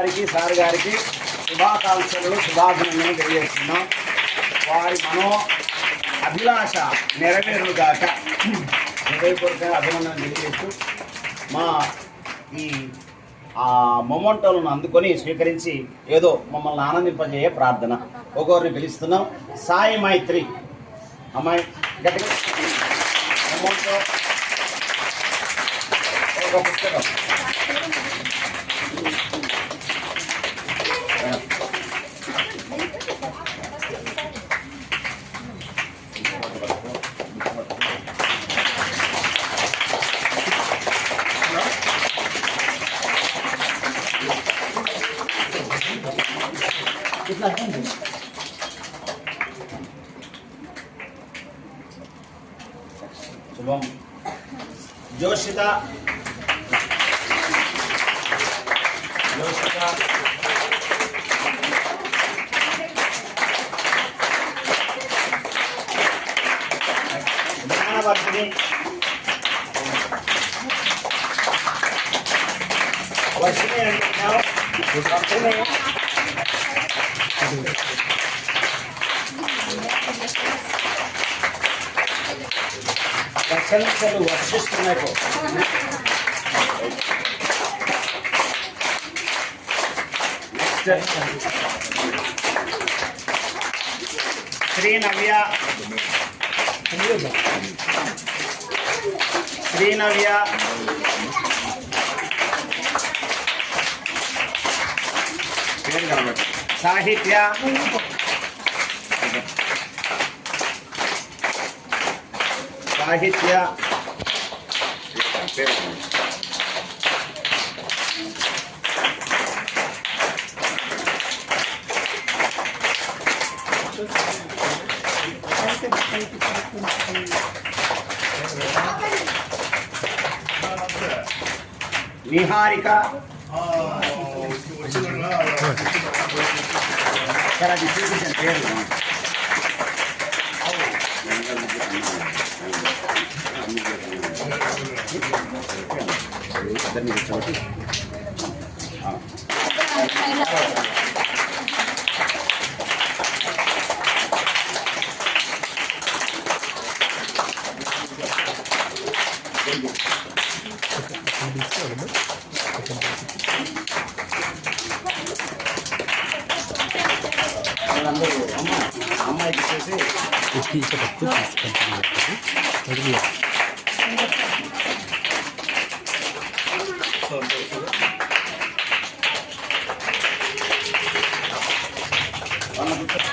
గారికి సార్ గారికి శుభాకాంక్షలు శుభాభినందనలు తెలియజేస్తున్నాం. వారి మనో అభిలాష నెరవేరుగాక హృదయపూర్వకంగా అభినందనలు తెలియజేస్తూ మా ఈ ఆ మొమెంటోలను అందుకొని స్వీకరించి ఏదో మమ్మల్ని ఆనందింపజేయ ప్రార్థన. ఒక్కొక్కరిని పిలుస్తున్నాం. సాయి మైత్రి. అమ్మాయి గట్టిగా. మొమెంటో. ఒక పుస్తకం. Bunlar en büyük. Tamam. Yoshida Yoshida Merhabalar. Başlayalım. Başlayalım. ప్రశంసలు వర్షిస్తున్నాయి శ్రీ నవ్య శ్రీ నవ్య साहित्य। साहित्य। निहारिका। నిహారిక సరే అది చూపించండి పేరు అమ్మాయికి చేసి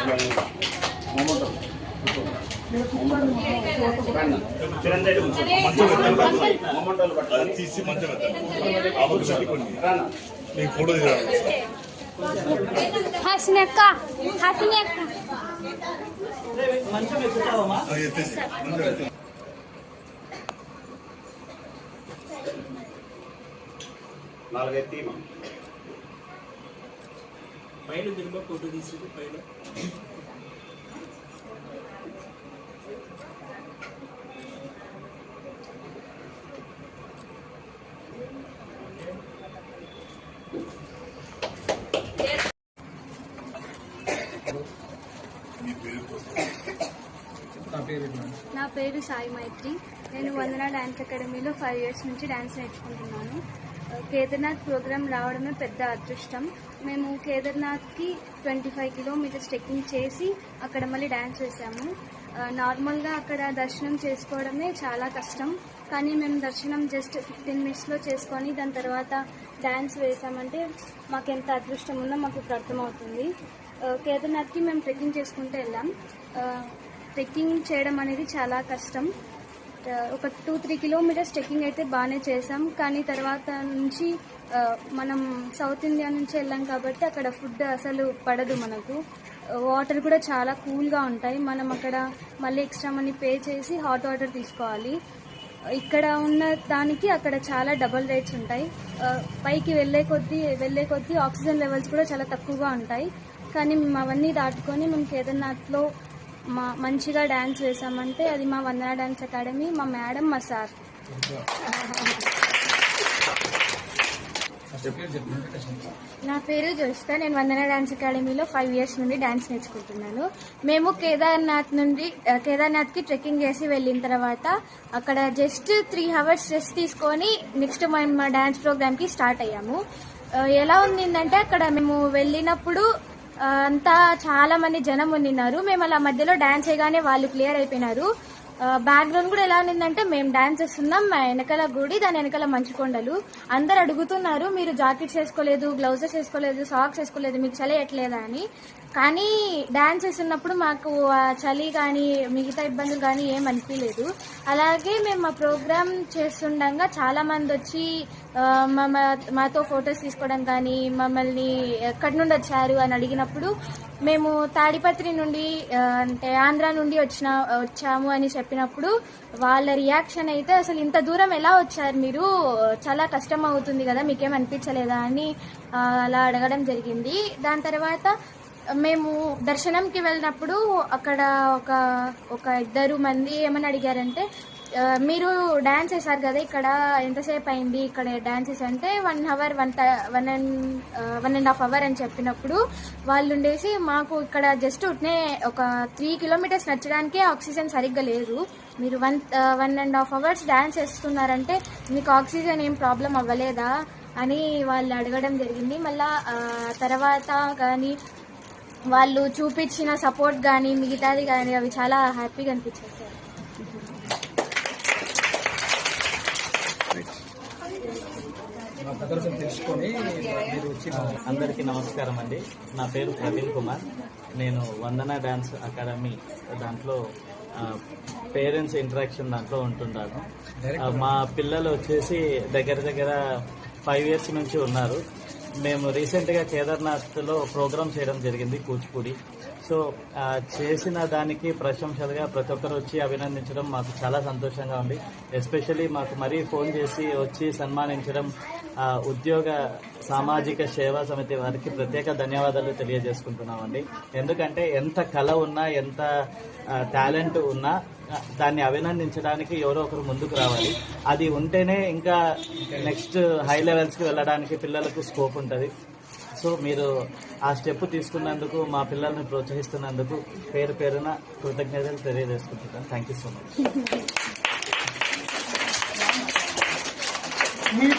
వాళ్ళ కూర్చో. మొమ్మటం. రండి. చిరంజీవి కూర్చో. మొమ్మటాలు పట్టుకొని. తీసి మంచం ఎత్తాను ఆపకు చదువుకోండి రానా. నీకు ఫోటో తీయాలి హసిని అక్క హసిని అక్క ఎత్తేసి మంచం ఎత్తాను నాలుగైదు పైన తిరుమ ఫోటో తీసి పైన. నా పేరు సాయి మైత్రి. నేను వందన డ్యాన్స్ అకాడమీలో ఫైవ్ ఇయర్స్ నుంచి డ్యాన్స్ నేర్చుకుంటున్నాను. కేదార్నాథ్ ప్రోగ్రామ్ రావడమే పెద్ద అదృష్టం. మేము కేదార్నాథ్కి ట్వంటీ ఫైవ్ కిలోమీటర్స్ ట్రెక్కింగ్ చేసి అక్కడ మళ్ళీ డ్యాన్స్ వేసాము. నార్మల్గా అక్కడ దర్శనం చేసుకోవడమే చాలా కష్టం. కానీ మేము దర్శనం జస్ట్ ఫిఫ్టీన్ మినిట్స్లో చేసుకొని దాని తర్వాత డ్యాన్స్ వేసామంటే మాకు ఎంత అదృష్టం ఉందో మాకు ఇప్పుడు అర్థమవుతుంది. ఆ, కేదార్నాథ్కి మేము ట్రెక్కింగ్ చేసుకుంటూ వెళ్ళాం. ట్రెక్కింగ్ చేయడం అనేది చాలా కష్టం. ఒక టూ త్రీ కిలోమీటర్స్ ట్రెక్కింగ్ అయితే బాగానే చేసాం కానీ తర్వాత నుంచి మనం సౌత్ ఇండియా నుంచి వెళ్ళాం కాబట్టి అక్కడ ఫుడ్ అసలు పడదు మనకు. వాటర్ కూడా చాలా కూల్గా ఉంటాయి. మనం అక్కడ మళ్ళీ ఎక్స్ట్రా మనీ పే చేసి హాట్ వాటర్ తీసుకోవాలి. ఇక్కడ ఉన్న దానికి అక్కడ చాలా డబల్ రేట్స్ ఉంటాయి. పైకి వెళ్ళే కొద్దీ వెళ్ళే కొద్దీ ఆక్సిజన్ లెవెల్స్ కూడా చాలా తక్కువగా ఉంటాయి. కానీ మేము అవన్నీ దాటుకొని మేము కేదార్నాథ్లో మా మంచిగా డ్యాన్స్ వేసామంటే అది మా వందన డ్యాన్స్ అకాడమీ మా మేడం మా సార్. నా పేరు జోష్క నేను వందన డాన్స్ అకాడమీలో ఫైవ్ ఇయర్స్ నుండి డాన్స్ నేర్చుకుంటున్నాను. మేము కేదార్నాథ్ నుండి కేదార్నాథ్కి ట్రెక్కింగ్ చేసి వెళ్ళిన తర్వాత అక్కడ జస్ట్ త్రీ అవర్స్ రెస్ట్ తీసుకొని నెక్స్ట్ మేము మా డాన్స్ ప్రోగ్రామ్కి స్టార్ట్ అయ్యాము. ఎలా ఉండిందంటే అక్కడ మేము వెళ్ళినప్పుడు అంతా చాలా మంది జనం ఉండినారు. మేము అలా మధ్యలో డాన్స్ చేయగానే వాళ్ళు క్లియర్ అయిపోయినారు. బ్యాక్గ్రౌండ్ కూడా ఎలా ఉందంటే మేము డాన్స్ చేస్తున్నాం మా వెనకాల గుడి దాని వెనకాల మంచు కొండలు. అందరు అడుగుతున్నారు మీరు జాకెట్స్ వేసుకోలేదు గ్లౌజెస్ వేసుకోలేదు సాక్స్ వేసుకోలేదు మీకు చలి ఎట్లేదా అని. కానీ డ్యాన్స్ చేస్తున్నప్పుడు మాకు ఆ చలి కానీ మిగతా ఇబ్బందులు కానీ ఏం అనిపించలేదు అలాగే మేము మా ప్రోగ్రామ్ చేస్తుండగా చాలా మంది వచ్చి మాతో ఫొటోస్ తీసుకోవడం కానీ మమ్మల్ని ఎక్కడి నుండి వచ్చారు అని అడిగినప్పుడు మేము తాడిపత్రి నుండి అంటే ఆంధ్ర నుండి వచ్చిన వచ్చాము అని చెప్పినప్పుడు వాళ్ళ రియాక్షన్ అయితే అసలు ఇంత దూరం ఎలా వచ్చారు మీరు? చాలా కష్టం అవుతుంది కదా మీకేం అనిపించలేదా అని అలా అడగడం జరిగింది. దాని తర్వాత మేము దర్శనంకి వెళ్ళినప్పుడు అక్కడ ఒక ఒక ఇద్దరు మంది ఏమని అడిగారంటే మీరు డ్యాన్స్ వేశారు కదా ఇక్కడ ఎంతసేపు అయింది ఇక్కడ డ్యాన్స్ చేసి అంటే one hour one one and one and half hour అని చెప్పినప్పుడు వాళ్ళు ఉండేసి మాకు ఇక్కడ జస్ట్ ఉట్నే ఒక త్రీ కిలోమీటర్స్ నచ్చడానికే ఆక్సిజన్ సరిగ్గా లేదు. మీరు one one and half hours dance వేస్తున్నారంటే మీకు ఆక్సిజన్ ఏం ప్రాబ్లం అవ్వలేదా? అని వాళ్ళు అడగడం జరిగింది. మళ్ళా తర్వాత కానీ వాళ్ళు చూపించిన సపోర్ట్ కానీ మిగతాది కానీ అవి చాలా హ్యాపీగా అనిపించాయి సార్ తెలుసుకొని అందరికీ నమస్కారం అండి. నా పేరు ప్రవీణ్ కుమార్. నేను వందన డ్యాన్స్ అకాడమీ దాంట్లో పేరెంట్స్ ఇంటరాక్షన్ దాంట్లో ఉంటున్నాను మా పిల్లలు వచ్చేసి దగ్గర దగ్గర ఫైవ్ ఇయర్స్ నుంచి ఉన్నారు. మేము రీసెంట్గా కేదార్నాథ్లో ప్రోగ్రామ్ చేయడం జరిగింది కూచిపూడి. సో చేసిన దానికి ప్రశంసలుగా ప్రతి ఒక్కరు వచ్చి అభినందించడం మాకు చాలా సంతోషంగా ఉంది. ఎస్పెషల్లీ మాకు మరీ ఫోన్ చేసి వచ్చి సన్మానించడం ఉద్యోగ సామాజిక సేవా సమితి వారికి ప్రత్యేక ధన్యవాదాలు తెలియజేసుకుంటున్నామండి. ఎందుకంటే ఎంత కళ ఉన్నా ఎంత టాలెంట్ ఉన్నా దాన్ని అభినందించడానికి ఎవరో ఒకరు ముందుకు రావాలి. అది ఉంటేనే ఇంకా నెక్స్ట్ హై లెవెల్స్కి వెళ్ళడానికి పిల్లలకు స్కోప్ ఉంటుంది. సో మీరు ఆ స్టెప్ తీసుకున్నందుకు మా పిల్లల్ని ప్రోత్సహిస్తున్నందుకు పేరు పేరున కృతజ్ఞతలు తెలియజేసుకుంటున్నాను థ్యాంక్ యూ సో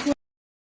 మచ్